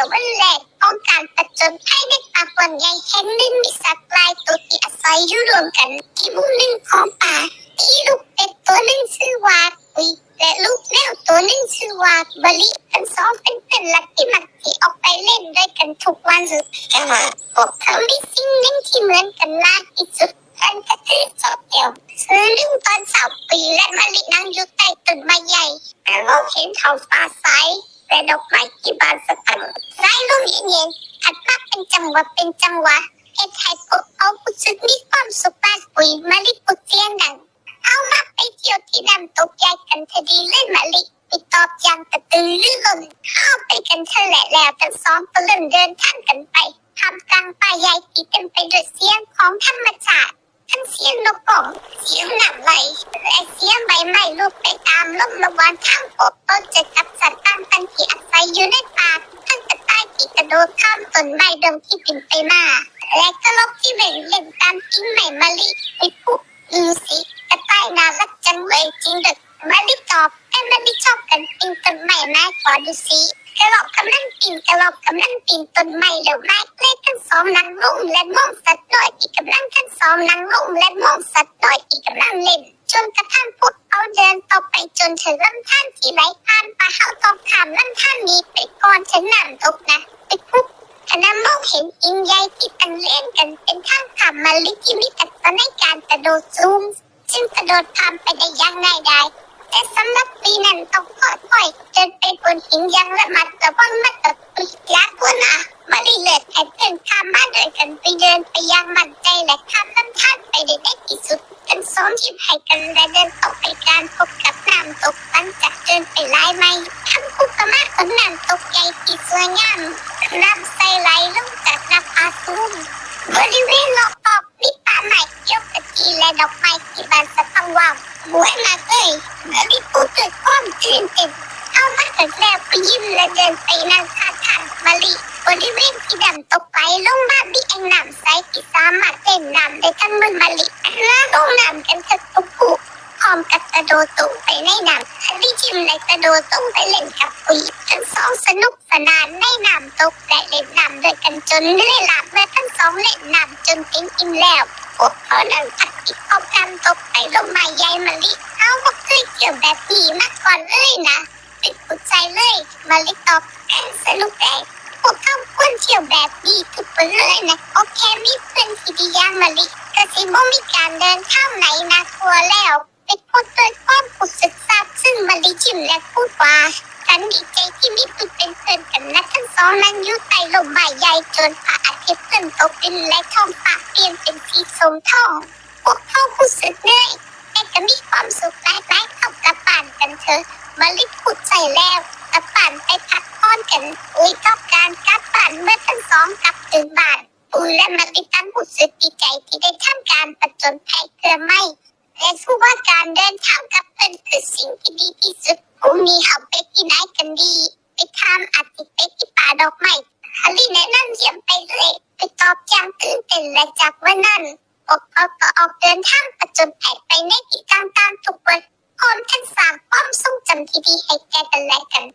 ยววันแรกของการประจนภัยในป่าปนใหญ่แห่งหนึ่งมีสัตว์ลายตัวที่อาศัยอยู่รวมกันที่มุมหนึ่งของป่าที่ลูกเป็ดตัวหนึ่งชื่อว่าอุยและลูกแมวตัวหนึ่งชื่อว่าบลิทั้งสองเป็นเพื่อนรักที่มักที่ออกไปเล่นด้วยกันทุกวันสุดแต่ว่าพวกเขามีสิ่งหนึ่งที่เหมือนกันมากที่สุดนั่นก็คือจอบเดียวซื้อหนึ่งตอนสาวปีและมะลินั่งอยู่ใต้ต้นไม้ใหญ่แต่เราเห็นท้องฟ้าใส และดอกไม้ที่บานสะพรั่งไร้ลมเย็นๆถัดมาเป็นจังหวะเป็นจังหวะเฮ็ดให้พวกเขารู้สึกมีความสุขมากปุยมะลิปุดเสียงดังเอามาไปเที่ยวที่น้ำตกใหญ่กันเถอะดีเล่นมะลิไปตอบย่างกระตือรือร้นเข้าไปกันเถอะแหละแล้วทั้งสองก็เริ่มเดินทางกันไปทำกลางป่าใหญ่ที่เต็มไปด้วยเสียงของธรรมชาติทั้งเสียงนกกองเสียงหน้ำไหลและเสียงใบไม้ลูกไปตามลมระว่างทางพบต้นจะกับสัตว์ต่างกันที่ อยู่ในป่าทั้งกระต่ายที่กระโดดข้ามต้นไม้เดิมที่บินไปมา และกระรอกที่เบ่งเล่นตามกิ่งไม้มะลิไปปุ๊บอือสิกระต่ายน่ารักจังเลยจริงดึกมาลิตอบไอ้มาลิชอบกันปีนต้นไม้มากกว่าดูสิกระรอกกำลังปีนกระรอกกำลังปีนต้นไม้แล้วไม้เล็กทั้งสองนั่งลงและมองสัตว์น้อยที่กำลังทั้งสองนั่งลงและมองสัตว์น้อยที่กำลังเล่นจนกระทั่งพวก เดินต่อไปจนถึงลำธารที่ไหลผ่านป่าเขาตองข้ามลำธารนี้ไปก่อนถึงน้ำตกนะไปปุ๊บคณะมองเห็นอิงใหญ่ที่ตั้งเล่นกันเป็นทางขามมาลิที่มีทักษะในการกระโดดสูงซึ่งกระโดดข้ามไปได้ย่างง่ายดายแต่สำหรับปีนั้นต้องค่อยๆเดินไปบนหินยังระมัดระวังมัดตะปุยยากกว่านะมาลีเลือดแอนเพื่นข้ามมาโดยกันไปเดินไปยังมั่นใจและข้ามลำธารไปได้ในที่สุด กันซ้อมชิมให้กันและเดินต่อไปการพบกับน้ำตกหลังจากเดินไปหลายไมล์ทั้งคู่ก็มาถึงน้ำตกใหญ่ที่สวยงามน้ำใสไหลลงจากน้าผาสูงบริเวณรอบๆอบมีป่าไม้เขียวขจีและดอกไม้ที่บานสะพังว่างบวยมาเลยเมื่อได้พูดด้วยความตื่นเต้นเอามาถึงแล้วก็ยิ้มและเดินไปนั่งข้างทางมาลี บริเวณที่ดำตกไปลงมามีแองน้ำใสที่สามารถเล่นน้ำได้ทั้งมือมาลีและลงน้ำกันเถอะปุ๊บปุ๊บพร้อมกับกระโดดตกไปในน้ำฮันนี่จิมและกระโดดตกไปเล่นกับปุยทั้งสองสนุกสนานในน้ำตกและเล่นน้ำด้วยกันจนเหนื่อยหลับเมื่อทั้งสองเล่นน้ำจนเต็มอิ่มแล้วพวกเขานั่งพักอีกพร้อมกันตกไปลงมาใหญ่มาลิเอาบอกเคยเจอแบบนี้มาก่อนเลยนะเป็นผู้ใจเลยมาลิตอบแอนสนุกแรง พวกเขาควรเที่ยวแบบนี้ทุกคนเลยนะโอเคมีเพื่อนที่ดีย่างมาลิก็สิบ่มีการเดินข้ามไหนนะกลัวแล้วเป็นคนเกิดความรู้สึกซาซึ่งมาลิชิมและพูดว่าฉันดีใจที่มีตุดเป็นเพื่อนกันนะทั้งสองนั้นอยู่ใต้ลมใบใหญ่จนพระอาทิตย์ขึ้นตกดินและท้องฟ้าเปลี่ยนเป็นสีส้มทองพวกเขารู้สึกเหนื่อยแต่ก็มีความสุขหลายๆเข้ากลับบ้านกันเถอะมาลิพูดใจแล้วกลับบ้านไปพักผ่อนกันอุ้ยต้อง การกลับบ้านเมื่อทั้งสองกลับถึงบ้านอุ้ยและมาลิตั้งรู้สึกดีใจที่ได้ทำการประจนภัยเพื่อไม่และรู้ว่าการเดินทางกับเพื่อนคือสิ่งที่ดีที่สุดพรุ่งนี้เขาไปที่ไหนกันดี ไปทำอาจจะไปที่ป่าดอกไม้ฮันนี่แนะนำเยี่ยมไปเลยไปตอบอย่างตื่นเต้นและจากวันนั้นพวกเขาก็ออกเดินทางประจนภัยไปในที่ต่างๆทุกวันพร้อมทั้งสร้างความทรงจำที่ดีให้แก่กันและกัน